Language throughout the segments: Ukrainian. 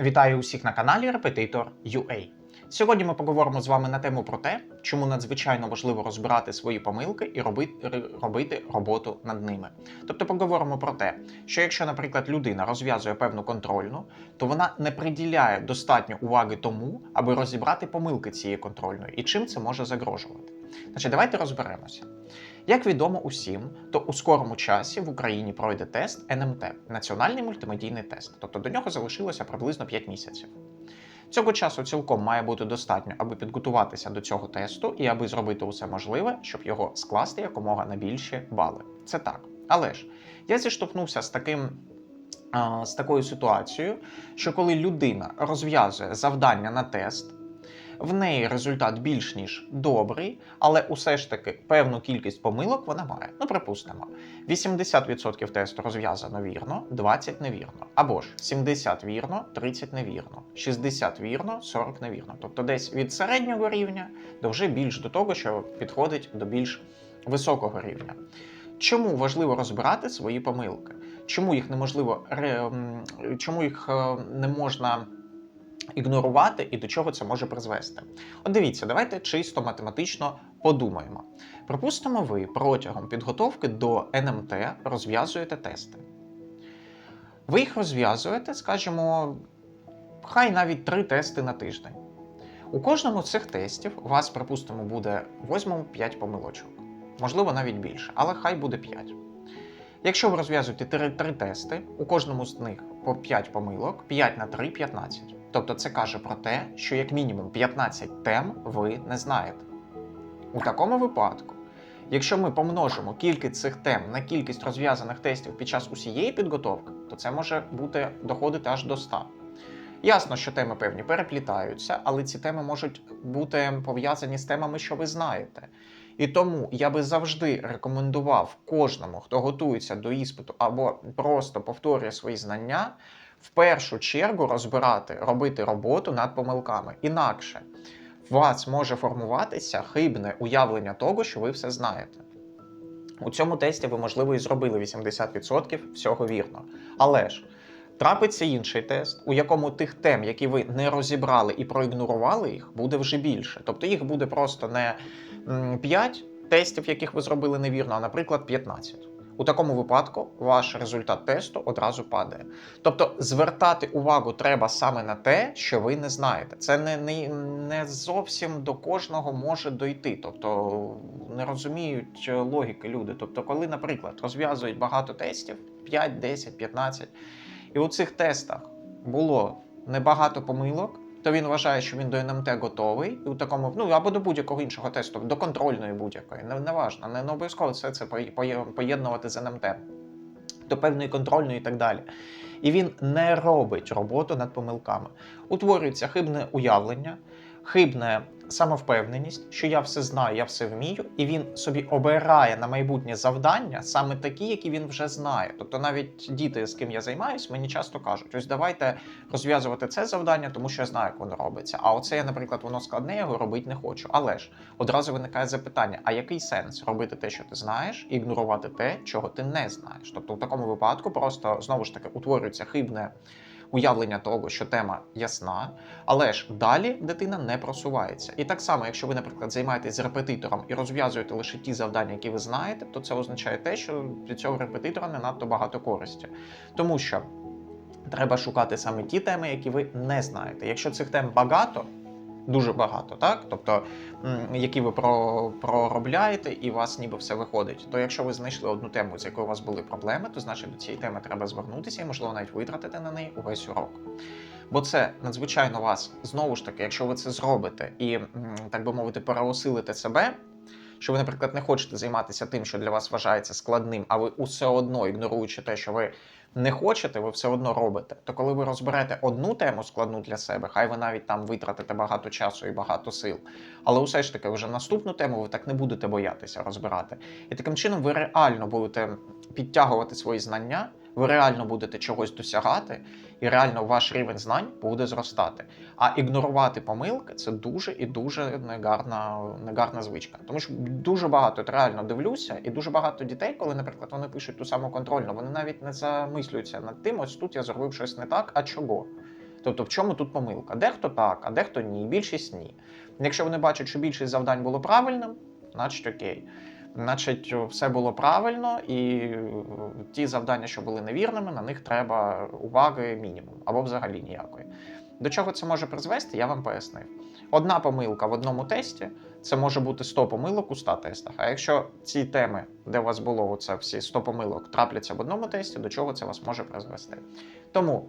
Вітаю усіх на каналі Репетитор UA. Сьогодні ми поговоримо з вами на тему про те, чому надзвичайно важливо розбирати свої помилки і робити, робити роботу над ними. Тобто поговоримо про те, що якщо, наприклад, людина розв'язує певну контрольну, то вона не приділяє достатньо уваги тому, аби розібрати помилки цієї контрольної і чим це може загрожувати. Значить, давайте розберемося. Як відомо усім, то у скорому часі в Україні пройде тест НМТ Національний мультимедійний тест. Тобто до нього залишилося приблизно 5 місяців. Цього часу цілком має бути достатньо, аби підготуватися до цього тесту і аби зробити усе можливе, щоб його скласти якомога на більші бали. Це так. Але ж я зіштовхнувся з таким. З такою ситуацією, що коли людина розв'язує завдання на тест, в неї результат більш ніж добрий, але усе ж таки певну кількість помилок вона має. Ну, припустимо, 80% тесту розв'язано вірно, 20 невірно. Або ж 70 вірно, 30 невірно, 60 вірно, 40 невірно. Тобто десь від середнього рівня до вже більш до того, що підходить до більш високого рівня. Чому важливо розбирати свої помилки? Чому їх неможливо чому їх е, не можна ігнорувати і до чого це може призвести? От дивіться, давайте чисто математично подумаємо. Припустимо, ви протягом підготовки до НМТ розв'язуєте тести. Ви їх розв'язуєте, скажімо, хай навіть три тести на тиждень. У кожному з цих тестів у вас, припустимо, буде візьмемо 5 помилочок. Можливо, навіть більше, але хай буде 5. Якщо ви розв'язуєте 3, 3 тести, у кожному з них по 5 помилок, 5 на 3 15. Тобто це каже про те, що як мінімум 15 тем ви не знаєте. У такому випадку, якщо ми помножимо кількість цих тем на кількість розв'язаних тестів під час усієї підготовки, то це може бути доходити аж до 100. Ясно, що теми певні переплітаються, але ці теми можуть бути пов'язані з темами, що ви знаєте. І тому я би завжди рекомендував кожному, хто готується до іспиту або просто повторює свої знання, в першу чергу розбирати, робити роботу над помилками. Інакше в вас може формуватися хибне уявлення того, що ви все знаєте. У цьому тесті ви, можливо, і зробили 80% всього вірно. Але ж трапиться інший тест, у якому тих тем, які ви не розібрали і проігнорували їх, буде вже більше. Тобто їх буде просто не 5 тестів, яких ви зробили невірно, а, наприклад, 15. У такому випадку ваш результат тесту одразу падає. Тобто звертати увагу треба саме на те, що ви не знаєте. Це не, не, не зовсім до кожного може дойти. Тобто не розуміють логіки люди. Тобто, коли, наприклад, розв'язують багато тестів 5, 10, 15, і у цих тестах було небагато помилок. То він вважає, що він до НМТ готовий, і у такому, ну або до будь-якого іншого тесту, до контрольної будь-якої, не, не важно, не, не обов'язково все це поє- поє- поєднувати з НМТ, до певної контрольної і так далі. І він не робить роботу над помилками. Утворюється хибне уявлення, хибне самовпевненість, що я все знаю, я все вмію, і він собі обирає на майбутнє завдання саме такі, які він вже знає. Тобто навіть діти, з ким я займаюсь, мені часто кажуть: ось давайте розв'язувати це завдання, тому що я знаю, як воно робиться. А оце я, наприклад, воно складне, я його робити не хочу. Але ж одразу виникає запитання: а який сенс робити те, що ти знаєш, і ігнорувати те, чого ти не знаєш? Тобто, в такому випадку просто знову ж таки утворюється хибне. Уявлення того, що тема ясна, але ж далі дитина не просувається. І так само, якщо ви, наприклад, займаєтесь з репетитором і розв'язуєте лише ті завдання, які ви знаєте, то це означає те, що від цього репетитора не надто багато користі. Тому що треба шукати саме ті теми, які ви не знаєте. Якщо цих тем багато, дуже багато, так? Тобто, які ви проробляєте, і у вас ніби все виходить. То якщо ви знайшли одну тему, з якою у вас були проблеми, то значить до цієї теми треба звернутися і, можливо, навіть витратити на неї увесь урок. Бо це надзвичайно вас знову ж таки, якщо ви це зробите і, так би мовити, переосилите себе. Що ви, наприклад, не хочете займатися тим, що для вас вважається складним, а ви усе одно ігноруючи те, що ви не хочете, ви все одно робите. То коли ви розберете одну тему складну для себе, хай ви навіть там витратите багато часу і багато сил. Але усе ж таки, вже наступну тему ви так не будете боятися розбирати. І таким чином ви реально будете підтягувати свої знання, ви реально будете чогось досягати, і реально ваш рівень знань буде зростати. А ігнорувати помилки це дуже і дуже негарна, негарна звичка. Тому що дуже багато реально дивлюся, і дуже багато дітей, коли, наприклад, вони пишуть ту саму контрольну, вони навіть не замислюються над тим, ось тут я зробив щось не так, а чого. Тобто, в чому тут помилка? Дехто так, а дехто ні, більшість ні. Якщо вони бачать, що більшість завдань було правильним, значить окей. Значить, все було правильно, і е, ті завдання, що були невірними, на них треба уваги мінімум або взагалі ніякої. До чого це може призвести, я вам пояснив. Одна помилка в одному тесті це може бути 100 помилок у 100 тестах. А якщо ці теми, де у вас було оце всі 100 помилок, трапляться в одному тесті, до чого це вас може призвести? Тому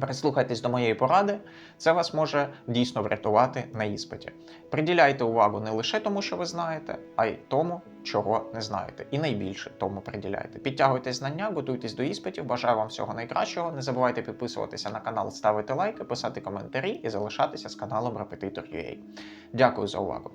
прислухайтесь до моєї поради, це вас може дійсно врятувати на іспиті. Приділяйте увагу не лише тому, що ви знаєте, а й тому, чого не знаєте. І найбільше тому приділяйте. Підтягуйте знання, готуйтесь до іспитів. Бажаю вам всього найкращого. Не забувайте підписуватися на канал, ставити лайки, писати коментарі і залишатися з каналом Repetitor.ua. Дякую за увагу.